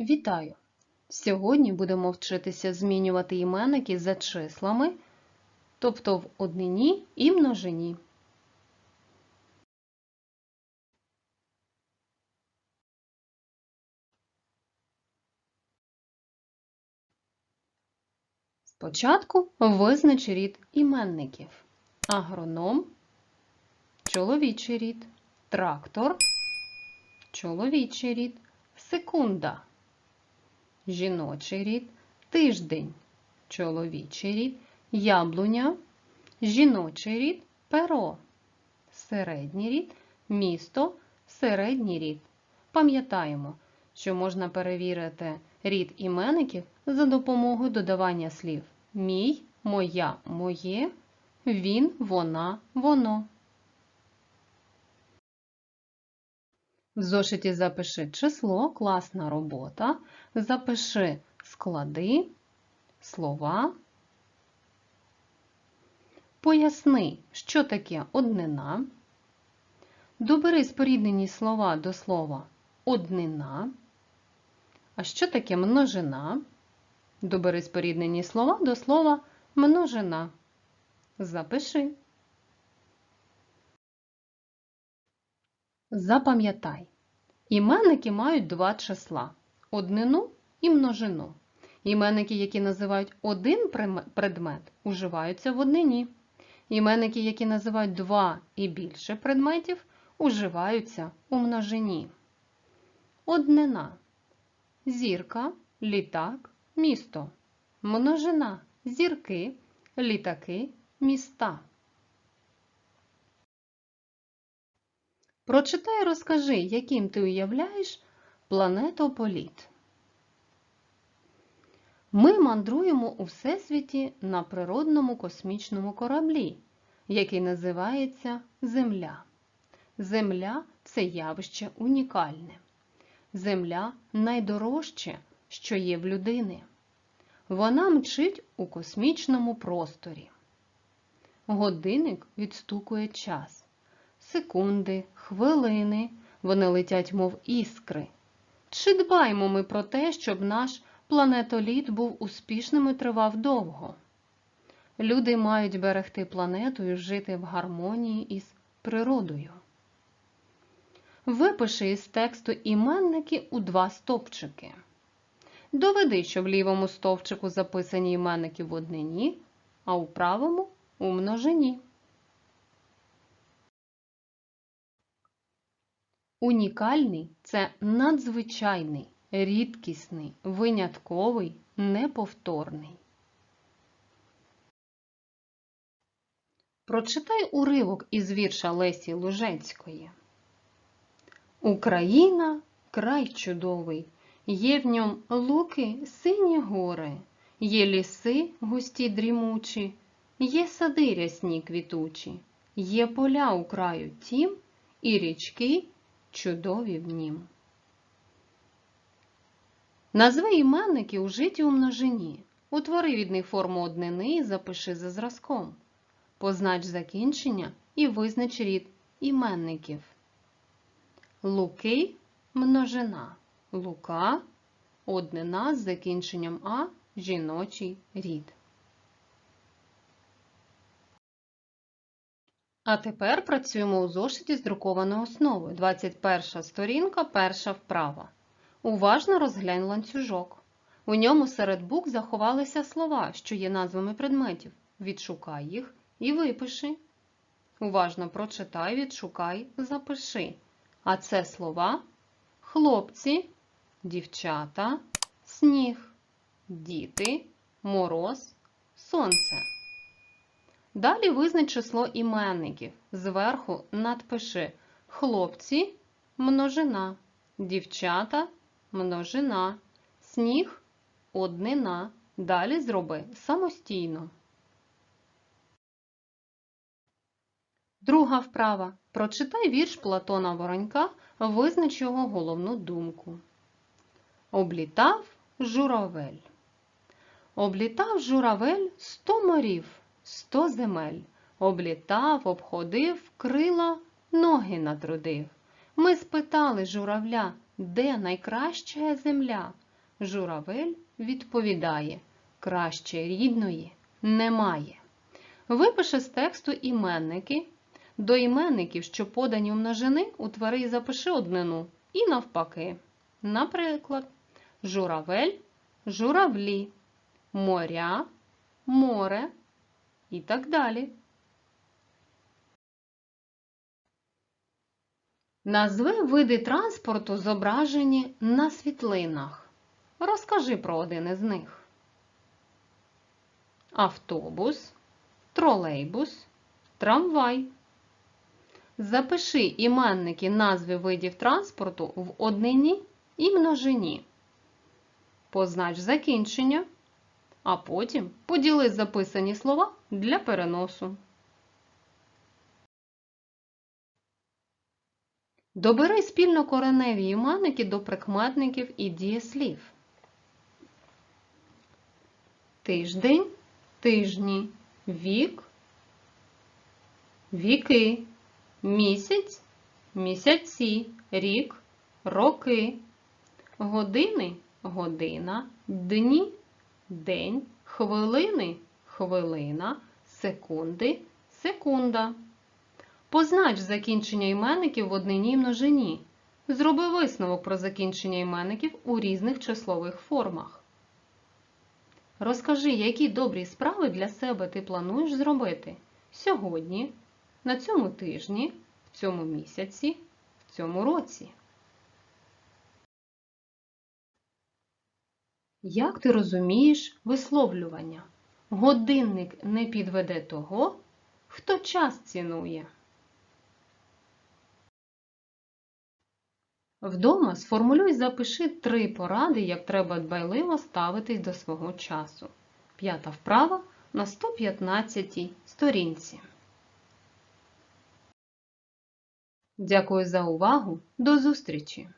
Вітаю! Сьогодні будемо вчитися змінювати іменники за числами, тобто в однині і множині. Спочатку визнач рід іменників. Агроном – чоловічий рід, трактор – чоловічий рід, секунда – жіночий рід, тиждень – чоловічий рід, яблуня – жіночий рід, перо – середній рід, місто – середній рід. Пам'ятаємо, що можна перевірити рід іменників за допомогою додавання слів мій, моя, моє, він, вона, воно. В зошиті запиши число, класна робота, запиши склади, слова. Поясни, що таке однина. Добери споріднені слова до слова однина. А що таке множина? Добери споріднені слова до слова множина. Запиши. Запам'ятай. Іменники мають два числа однину і множину. Іменники, які називають один предмет, уживаються в однині. Іменники, які називають два і більше предметів, уживаються у множині. Однина. Зірка, літак, місто. Множина. Зірки, літаки, міста. Прочитай розкажи, яким ти уявляєш планетополіт. Ми мандруємо у Всесвіті на природному космічному кораблі, який називається Земля. Земля це явище унікальне. Земля найдорожче, що є в людини. Вона мчить у космічному просторі. Годинник відстукує час. Секунди, хвилини, вони летять, мов іскри. Чи дбаємо ми про те, щоб наш планетоліт був успішним і тривав довго? Люди мають берегти планету і жити в гармонії із природою. Випиши із тексту іменники у два стовпчики. Доведи, що в лівому стовпчику записані іменники в однині, а у правому у множині. Унікальний це надзвичайний, рідкісний, винятковий, неповторний. Прочитай уривок із вірша Лесі Лужецької. Україна край чудовий, є в ньому луки сині гори, є ліси густі дрімучі, є сади рясні квітучі, є поля у краю тім і річки чудові в нім. Назви іменники ужиті у множині. Утвори від них форму однини і запиши за зразком. Познач закінчення і визнач рід іменників. Луки множина. Лука однина з закінченням А жіночий рід. А тепер працюємо у зошиті з друкованою основою. 21 сторінка, перша вправа. Уважно розглянь ланцюжок. У ньому серед букв заховалися слова, що є назвами предметів. Відшукай їх і випиши. Уважно прочитай, відшукай, запиши. А це слова хлопці, дівчата, сніг, діти, мороз, сонце. Далі визнач число іменників. Зверху надпиши хлопці множина, дівчата множина, сніг однина. Далі зроби самостійно. Друга вправа. Прочитай вірш Платона Воронька, визнач його головну думку. Облітав журавель. Облітав журавель сто морів сто земель, облітав, обходив, крила, ноги натрудив. Ми спитали журавля, де найкраща земля, Журавель відповідає краще рідної немає. Випиши з тексту іменники. До іменників, що подані у множини, утвори і запиши однину і навпаки. Наприклад, журавель, журавлі, моря, море і так далі. Назви види транспорту, зображені на світлинах. Розкажи про один із них. Автобус, тролейбус, трамвай. Запиши іменники назви видів транспорту в однині і множині. Познач закінчення, а потім поділи записані слова для переносу. Добери спільно кореневі іменники до прикметників і дієслів. Тиждень, тижні, вік, віки, місяць, місяці, рік, роки, години, година, дні, день, хвилини, хвилина, секунди, секунда. Познач закінчення іменників в однині і множині. Зроби висновок про закінчення іменників у різних числових формах. Розкажи, які добрі справи для себе ти плануєш зробити сьогодні, на цьому тижні, в цьому місяці, в цьому році. Як ти розумієш висловлювання? Годинник не підведе того, хто час цінує. Вдома сформулюй, запиши три поради, як треба дбайливо ставитись до свого часу. П'ята вправа на 115 сторінці. Дякую за увагу. До зустрічі!